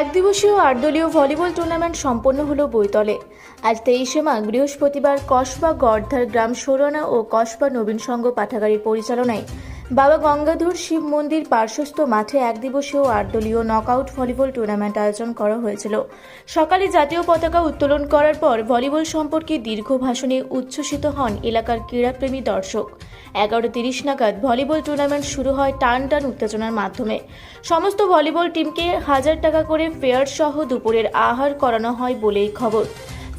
এক দিবসীয় আটদলীয় volleyball tournament সম্পন্ন হলো বৈতলে। আজ তেইশে মা বৃহস্পতিবার কসবা গর্ধার গ্রাম সোরনা ও কসবা নবীন সংঘ পাঠাগারের পরিচালনায় বাবা গঙ্গাধর শিব মন্দির পার্শ্বস্থ মাঠে এক দিবসীয় আট দলীয় নকআউট ভলিবল টুর্নামেন্ট আয়োজন করা হয়েছিল। সকালে জাতীয় পতাকা উত্তোলন করার পর ভলিবল সম্পর্কে দীর্ঘ ভাষণে উচ্ছ্বসিত হন এলাকার ক্রীড়াপ্রেমী দর্শক। এগারো তিরিশ নাগাদ ভলিবল টুর্নামেন্ট শুরু হয় টান টান উত্তেজনার মাধ্যমে। সমস্ত ভলিবল টিমকে হাজার টাকা করে ফেয়ার সহ দুপুরের আহার করানো হয় বলেই খবর।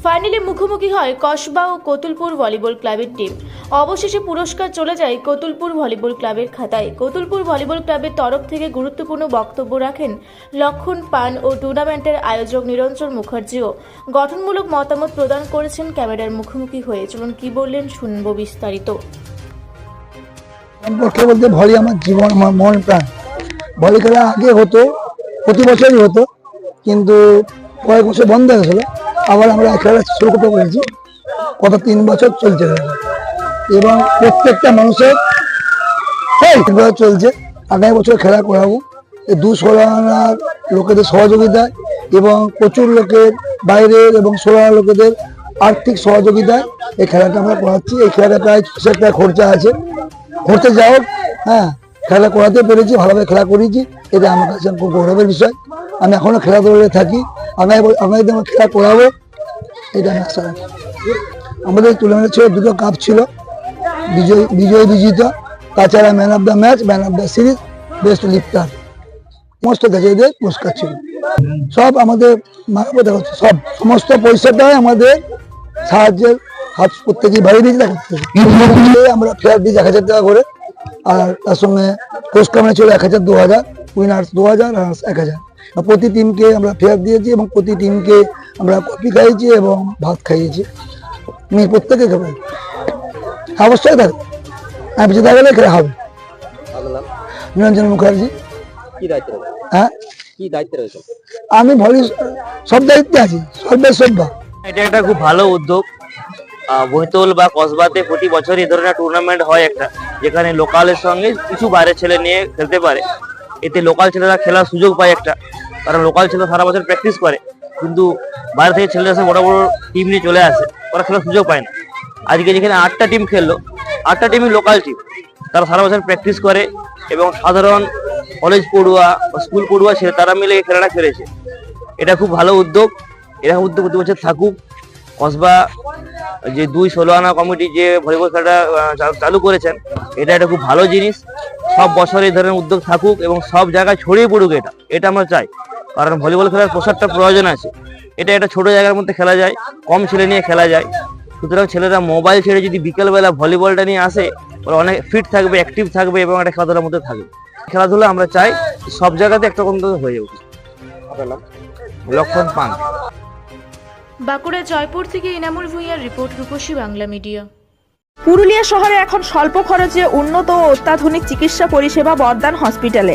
ফাইনালে মুখোমুখি হয় কসবা ও কতুলপুর ভলিবল ক্লাবের টিম। অবশেষে পুরস্কার চলে যায় কতুলপুর ভলিবল ক্লাবের খাতায়। কতুলপুর ভলিবল ক্লাবের তরফ থেকে গুরুত্বপূর্ণ বক্তব্য রাখেন লক্ষণ পান ও টুর্নামেন্টের আয়োজক নিরঞ্জন মুখার্জিও। গঠনমূলক মতামত প্রদান করেছেন ক্যামেরার মুখোমুখি হয়ে। চলুন কি বললেন শুনব বিস্তারিত। সম্পর্কে বলতে ভলি আমার জীবন, আমার মন প্রাণ। ভলি খেলা আগে হতো, প্রতি বছরই হতো, কিন্তু কয়েক বছর বন্ধ হয়ে গেছিল। আবার আমরা খেলা শুরু করতে কত তিন বছর চলছে এবং প্রত্যেকটা মানুষের চলছে। আগামী বছর খেলা করাবো। এই দু ষোলানার লোকেদের সহযোগিতায় এবং প্রচুর লোকের বাইরের এবং ষোলানা লোকেদের আর্থিক সহযোগিতায় এই খেলাটা আমরা করাচ্ছি। এই খেলাটা প্রায় ছশো একটা খরচা আছে। ঘুরতে যাও হ্যাঁ খেলা করাতে পেরেছি, ভালোভাবে খেলা করেছি। এটা আমার কাছে খুব গৌরবের বিষয়। আমি এখনও খেলাধুলায় থাকি। আগামী ব- আগামী দিনে আমি খেলা করাবো। এটা আমি আশা রাখি। আমাদের টুর্নামেন্ট ছিল, দুটো কাপ ছিল। বিজয় বিজয় বিজিতা, তাছাড়া man of the match man of the series best lifter সমস্ত গ্যাজেটদের পুরস্কার ছিল। সব আমাদের মানবতা হচ্ছে সব। সমস্ত পয়সাটাই আমাদের সাহায্যের হাত প্রত্যেকেই বাড়ি দিয়েছি দেখা আমরা ফেয়ার দিয়েছি এক হাজার টাকা করে, আর তার সঙ্গে পুরস্কার ছিল এক হাজার, দু হাজার উইনার্স দু হাজার রানার্স এক হাজার। প্রতি টিমকে আমরা ফেয়ার দিয়েছি এবং প্রতি টিমকে আমরা কফি খাইয়েছি এবং ভাত খাইয়েছি। মেয়ে প্রত্যেকে খাবে। অবশ্যই থাকবে আমি বেঁচে থাকলে খেলা হবে। নিরঞ্জন মুখার্জি। কি দায়িত্ব হ্যাঁ? কি দায়িত্ব রয়েছে আমি ভলি সব দায়িত্বে আছি সর্বের সভ্যা এটা একটা খুব ভালো উদ্যোগ। বৈতল বা কসবাতে প্রতি বছর এই ধরনের টুর্নামেন্ট হয় একটা যেখানে লোকালের সঙ্গে কিছু বাইরের ছেলে নিয়ে খেলতে পারে। এতে লোকাল ছেলেরা খেলার সুযোগ পায় একটা। কারণ লোকাল ছেলে সারা বছর প্র্যাকটিস করে। কিন্তু বাইরে থেকে ছেলেরা এসে বড় বড় টিম নিয়ে চলে আসে। ওরা খেলার সুযোগ পায় না। আজকে যেখানে আটটা টিম খেললো, আটটা টিমই লোকাল টিম তারা সারা বছর প্র্যাকটিস করে এবং সাধারণ কলেজ পড়ুয়া স্কুল পড়ুয়া ছেলে, তারা মিলে খেলাটা খেলেছে। এটা খুব ভালো উদ্যোগ। এরকম উদ্যোগ প্রতি বছর থাকুক। কসবা যে দুই ষোলো আনা কমিটি যে ভলিবল খেলাটা চালু করেছেন, এটা একটা খুব ভালো জিনিস। সব বছর এই ধরনের উদ্যোগ থাকুক এবং সব জায়গায় ছড়িয়ে পড়ুক এটা। এটা আমরা চাই। কারণ ভলিবল খেলার প্রসারটা প্রয়োজন আছে। এটা একটা ছোট জায়গার মধ্যে খেলা যায়, কম ছেলে নিয়ে খেলা যায়। সুতরাং ছেলেরা মোবাইল ছেড়ে যদি বিকেলবেলা ভলিবলটা নিয়ে আসে ওরা অনেক ফিট থাকবে অ্যাক্টিভ থাকবে এবং একটা খেলাধুলার মধ্যে থাকবে। খেলাধুলা আমরা চাই সব জায়গাতে একটা অন্তত হয়ে নাম? লক্ষণ পান। বাঁকুড়া জয়পুর থেকে ইনামুল ভূঁইয়ার রিপোর্ট রূপসী বাংলা মিডিয়া। পুরুলিয়া শহরে এখন স্বল্প খরচে উন্নত ও অত্যাধুনিক চিকিৎসা পরিষেবা বর্দান হসপিটালে।